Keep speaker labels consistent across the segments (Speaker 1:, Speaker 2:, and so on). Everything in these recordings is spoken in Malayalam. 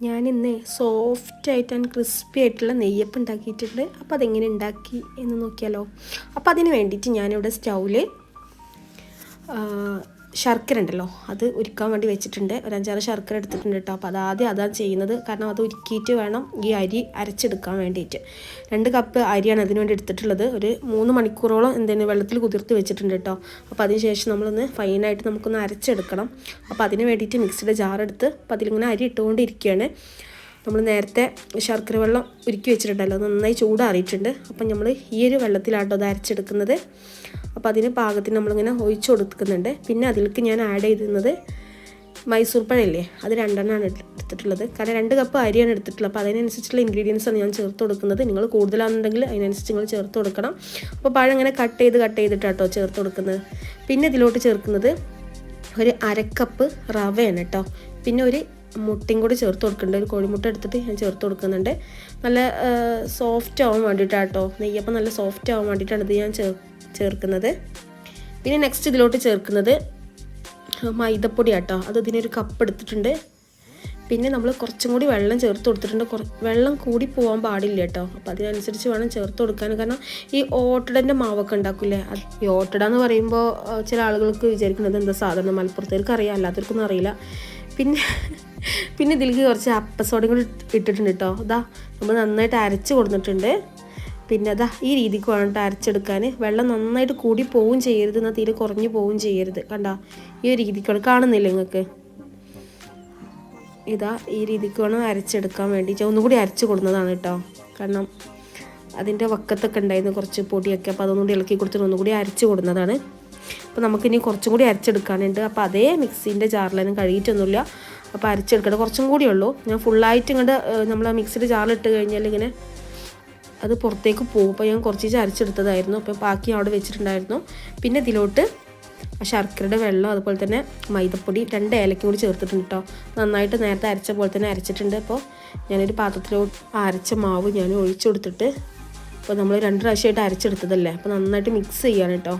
Speaker 1: ഞാനിന്ന് സോഫ്റ്റ് ആയിട്ട് ആൻഡ് ക്രിസ്പി ആയിട്ടുള്ള നെയ്യപ്പം ഉണ്ടാക്കിയിട്ടുണ്ട്. അപ്പോൾ അതെങ്ങനെ ഉണ്ടാക്കി എന്ന് നോക്കിയാലോ. അപ്പോൾ അതിന് വേണ്ടിയിട്ട് ഞാനിവിടെ സ്റ്റൗവിൽ ശർക്കര ഉണ്ടല്ലോ അത് ഉരുക്കാൻ വേണ്ടി വെച്ചിട്ടുണ്ട്. ഒരു അഞ്ചാറ് ശർക്കര എടുത്തിട്ടുണ്ട് കേട്ടോ അപ്പോൾ അതാദ്യം അതാണ് ചെയ്യുന്നത്. കാരണം അത് ഉരുക്കിയിട്ട് വേണം ഈ അരി അരച്ചെടുക്കാൻ വേണ്ടിയിട്ട് രണ്ട് കപ്പ് അരിയാണ് അതിന് വേണ്ടി എടുത്തിട്ടുള്ളത്. ഒരു മൂന്ന് മണിക്കൂറോളം എന്തെങ്കിലും വെള്ളത്തിൽ കുതിർത്ത് വെച്ചിട്ടുണ്ട് കേട്ടോ അപ്പോൾ അതിന് ശേഷം നമ്മളൊന്ന് ഫൈനായിട്ട് നമുക്കൊന്ന് അരച്ചെടുക്കണം. അപ്പോൾ അതിന് വേണ്ടിയിട്ട് മിക്സിയുടെ ജാർ എടുത്ത് അപ്പോൾ അതിലിങ്ങനെ അരി ഇട്ടുകൊണ്ടിരിക്കുകയാണ്. നമ്മൾ നേരത്തെ ശർക്കര വെള്ളം ഉരുക്കി വെച്ചിട്ടുണ്ടല്ലോ നന്നായി ചൂടാറിയിട്ടുണ്ട്. അപ്പം നമ്മൾ ഈ ഒരു വെള്ളത്തിലാട്ടോ അത് അരച്ചെടുക്കുന്നത്. അപ്പോൾ അതിന് പാകത്തിന് നമ്മളിങ്ങനെ ഒഴിച്ചു കൊടുക്കുന്നുണ്ട്. പിന്നെ അതിലേക്ക് ഞാൻ ആഡ് ചെയ്തിരുന്നത് മൈസൂർ പഴമില്ലേ അത് രണ്ടെണ്ണമാണ് എടുത്തിട്ടുള്ളത്. കാരണം രണ്ട് കപ്പ് അരിയാണ് എടുത്തിട്ടുള്ളത്. അപ്പോൾ അതിനനുസരിച്ചുള്ള ഇൻഗ്രീഡിയൻസാണ് ഞാൻ ചേർത്ത് കൊടുക്കുന്നത്. നിങ്ങൾ കൂടുതലാണെന്നുണ്ടെങ്കിൽ അതിനനുസരിച്ച് നിങ്ങൾ ചേർത്ത് കൊടുക്കണം. അപ്പോൾ പഴം ഇങ്ങനെ കട്ട് ചെയ്ത് കട്ട് ചെയ്തിട്ടാട്ടോ ചേർത്ത് കൊടുക്കുന്നത്. പിന്നെ ഇതിലോട്ട് ചേർക്കുന്നത് ഒരു അരക്കപ്പ് റവയാണ് കേട്ടോ പിന്നെ ഒരു മുട്ടയും കൂടി ചേർത്ത് കൊടുക്കുന്നുണ്ട്. ഒരു കോഴിമുട്ട എടുത്തിട്ട് ഞാൻ ചേർത്ത് കൊടുക്കുന്നുണ്ട്. നല്ല സോഫ്റ്റ് ആവാൻ വേണ്ടിയിട്ടാട്ടോ നെയ്യപ്പം നല്ല സോഫ്റ്റ് ആവാൻ വേണ്ടിയിട്ടാണ് ഇത് ഞാൻ ചേർ ചേർക്കുന്നത്. പിന്നെ നെക്സ്റ്റ് ഇതിലോട്ട് ചേർക്കുന്നത് മൈദപ്പൊടി ആട്ടോ അത് ഇതിനൊരു കപ്പ് എടുത്തിട്ടുണ്ട്. പിന്നെ നമ്മൾ കുറച്ചും കൂടി വെള്ളം ചേർത്ത് കൊടുത്തിട്ടുണ്ട്. വെള്ളം കൂടി പോകാൻ പാടില്ല കേട്ടോ അപ്പോൾ അതിനനുസരിച്ച് വേണം ചേർത്ത് കൊടുക്കാൻ. കാരണം ഈ ഓട്ടടന്റെ മാവൊക്കെ ഉണ്ടാക്കില്ലേ? ഈ ഓട്ടട എന്ന് പറയുമ്പോൾ ചില ആളുകൾക്ക് വിചാരിക്കുന്നത് എന്താ സാധനം മലപ്പുറത്തേക്ക് അറിയാം. അല്ലാത്തവർക്കൊന്നും അറിയില്ല. പിന്നെ പിന്നെ ഇതിലേക്ക് കുറച്ച് അപ്പസോഡും കൂടി ഇട്ടിട്ടുണ്ട് കേട്ടോ അതാ നമ്മൾ നന്നായിട്ട് അരച്ച് കൊടുത്തിട്ടുണ്ട്. പിന്നെ അതാ ഈ രീതിക്ക് വേണം അരച്ചെടുക്കാൻ വെള്ളം നന്നായിട്ട് കൂടി പോവും ചെയ്യരുത്. എന്നാൽ തീരെ കുറഞ്ഞു പോവും ചെയ്യരുത്. കണ്ട ഈ ഒരു രീതിക്കാണ് കാണുന്നില്ല നിങ്ങൾക്ക്? ഇതാ ഈ രീതിക്ക് വേണം അരച്ചെടുക്കാൻ വേണ്ടിയിട്ട്. ഒന്നുകൂടി അരച്ച് കൊടുക്കുന്നതാണ് കേട്ടോ കാരണം അതിന്റെ വക്കത്തൊക്കെ ഉണ്ടായിരുന്നു കുറച്ച് പൊടിയൊക്കെ. അപ്പോൾ അതൊന്നുകൂടി ഇളക്കി കൊടുത്തിട്ട് ഒന്നുകൂടി അരച്ച് കൊടുക്കുന്നതാണ് അപ്പോൾ നമുക്കിനി കുറച്ചും കൂടി അരച്ചെടുക്കാനുണ്ട്. അപ്പോൾ അതേ മിക്സീന്റെ ജാറിലൊന്നും കഴുകിയിട്ടൊന്നുമില്ല. അപ്പോൾ അരച്ചെടുക്കണം കുറച്ചും കൂടി ഉള്ളൂ. ഞാൻ ഫുള്ളായിട്ട് ഇങ്ങോട്ട് നമ്മൾ മിക്സിയുടെ ജാറിലിട്ട് കഴിഞ്ഞാൽ ഇങ്ങനെ അത് പുറത്തേക്ക് പോകും. അപ്പോൾ ഞാൻ കുറച്ച് അരച്ചെടുത്തതായിരുന്നു. അപ്പോൾ ബാക്കി അവിടെ വെച്ചിട്ടുണ്ടായിരുന്നു. പിന്നെ ഇതിലോട്ട് ശർക്കരയുടെ വെള്ളം അതുപോലെ തന്നെ മൈദപ്പൊടി രണ്ട് ഏലക്കും കൂടി ചേർത്തിട്ടുണ്ട് കേട്ടോ നന്നായിട്ട് നേരത്തെ അരച്ച പോലെ തന്നെ അരച്ചിട്ടുണ്ട്. അപ്പോൾ ഞാനൊരു പാത്രത്തിലോട്ട് അരച്ച മാവ് ഞാൻ ഒഴിച്ചു കൊടുത്തിട്ട് അപ്പോൾ നമ്മൾ രണ്ട് പ്രാവശ്യമായിട്ട് അരച്ചെടുത്തതല്ലേ? അപ്പോൾ നന്നായിട്ട് മിക്സ് ചെയ്യാണ് കേട്ടോ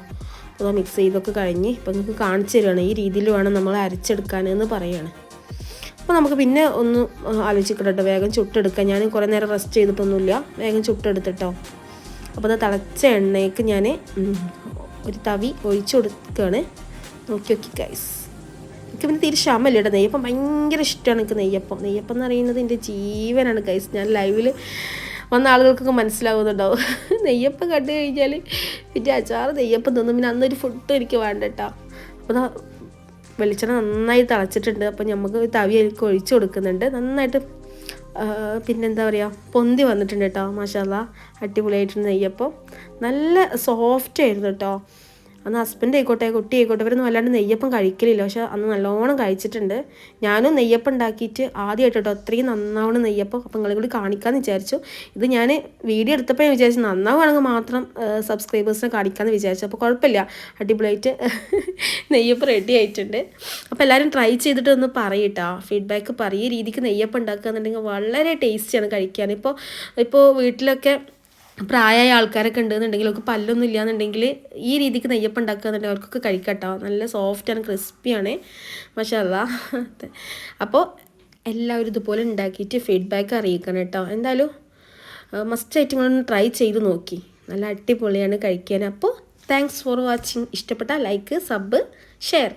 Speaker 1: അപ്പോൾ മിക്സ് ചെയ്തൊക്കെ കഴിഞ്ഞ് ഇപ്പോൾ നിങ്ങൾക്ക് കാണിച്ചു തരികയാണ് ഈ രീതിയിൽ വേണം നമ്മൾ അരച്ചെടുക്കാനെന്ന് പറയുകയാണ് അപ്പോൾ നമുക്ക് പിന്നെ ഒന്ന് ആലോചിക്കട്ടോ വേഗം ചുട്ടെടുക്കാം. ഞാൻ കുറേ നേരം റെസ്റ്റ് ചെയ്തിട്ടൊന്നുമില്ല. വേഗം ചുട്ടെടുത്തിട്ടോ. അപ്പോൾ അത് തിളച്ച എണ്ണയ്ക്ക് ഞാൻ ഒരു തവി ഒഴിച്ചു കൊടുക്കുകയാണ് നോക്കി നോക്കി ഗൈസ് എനിക്ക് പിന്നെ തീരെ ക്ഷമല്ല കേട്ടോ. നെയ്യപ്പം ഭയങ്കര ഇഷ്ടമാണ് എനിക്ക് നെയ്യപ്പം. നെയ്യപ്പം എന്ന് പറയുന്നത് എന്റെ ജീവനാണ് ഗൈസ് ഞാൻ ലൈവിൽ വന്ന ആളുകൾക്കൊക്കെ മനസ്സിലാവുന്നുണ്ടാവും. നെയ്യപ്പം കണ്ടു കഴിഞ്ഞാൽ പിന്നെ അച്ചാറ് നെയ്യപ്പം തിന്നും. പിന്നെ അന്നൊരു ഫുഡ് എനിക്ക് വേണ്ട കേട്ടോ. അപ്പോൾ വെളിച്ചെണ്ണ നന്നായി തിളച്ചിട്ടുണ്ട്. അപ്പോൾ നമുക്ക് തവി അതിലേക്ക് ഒഴിച്ചു കൊടുക്കുന്നുണ്ട്. നന്നായിട്ട് പിന്നെന്താ പറയുക പൊന്തി വന്നിട്ടുണ്ട് കേട്ടോ മാഷാല്ല അടിപൊളിയായിട്ടുണ്ട് നെയ്യപ്പം. നല്ല സോഫ്റ്റ് ആയിരുന്നു കേട്ടോ അന്ന് ഹസ്ബൻഡ് ആയിക്കോട്ടെ കുട്ടി ആയിക്കോട്ടെ ഇവരൊന്നും വല്ലാണ്ട് നെയ്യപ്പം കഴിക്കലില്ല. പക്ഷെ അന്ന് നല്ലോണം കഴിച്ചിട്ടുണ്ട്. ഞാനും നെയ്യപ്പം ഉണ്ടാക്കിയിട്ട് ആദ്യമായിട്ട് കേട്ടോ അത്രയും നന്നാവണം നെയ്യപ്പം. അപ്പം നിങ്ങളെ കൂടി കാണിക്കാമെന്ന് വിചാരിച്ചു. ഇത് ഞാൻ വീഡിയോ എടുത്തപ്പോൾ ഞാൻ വിചാരിച്ചു നന്നാവുകയാണെങ്കിൽ മാത്രം സബ്സ്ക്രൈബേഴ്സിനെ കാണിക്കാമെന്ന് വിചാരിച്ചു. അപ്പോൾ കുഴപ്പമില്ല. അടിപൊളിയായിട്ട് നെയ്യപ്പം റെഡി ആയിട്ടുണ്ട്. അപ്പോൾ എല്ലാവരും ട്രൈ ചെയ്തിട്ട് ഒന്ന് പറയട്ടോ. ഫീഡ്ബാക്ക് പറയ. രീതിക്ക് നെയ്യപ്പം ഉണ്ടാക്കുക എന്നുണ്ടെങ്കിൽ വളരെ ടേസ്റ്റിയാണ് കഴിക്കാൻ. ഇപ്പോൾ ഇപ്പോൾ വീട്ടിലൊക്കെ പ്രായമായ ആൾക്കാരൊക്കെ ഉണ്ടെന്നുണ്ടെങ്കിൽ അവർക്ക് പല്ലൊന്നും ഇല്ലാന്നുണ്ടെങ്കിൽ ഈ രീതിക്ക് നെയ്യപ്പം ഉണ്ടാക്കുകയെന്നുണ്ടെങ്കിൽ അവർക്കൊക്കെ കഴിക്കട്ടോ. നല്ല സോഫ്റ്റ് സോഫ്റ്റാണ് ക്രിസ്പിയാണ് മഷാല്ല അപ്പോൾ എല്ലാവരും ഇതുപോലെ ഉണ്ടാക്കിയിട്ട് ഫീഡ്ബാക്ക് അറിയിക്കണം കേട്ടോ. എന്തായാലും മസ്റ്റായിട്ട് നിങ്ങളൊന്ന് ട്രൈ ചെയ്ത് നോക്കി. നല്ല അടിപൊളിയാണ് കഴിക്കാൻ. അപ്പോൾ താങ്ക്സ് ഫോർ വാച്ചിങ് ഇഷ്ടപ്പെട്ട ലൈക്ക് സബ് ഷെയർ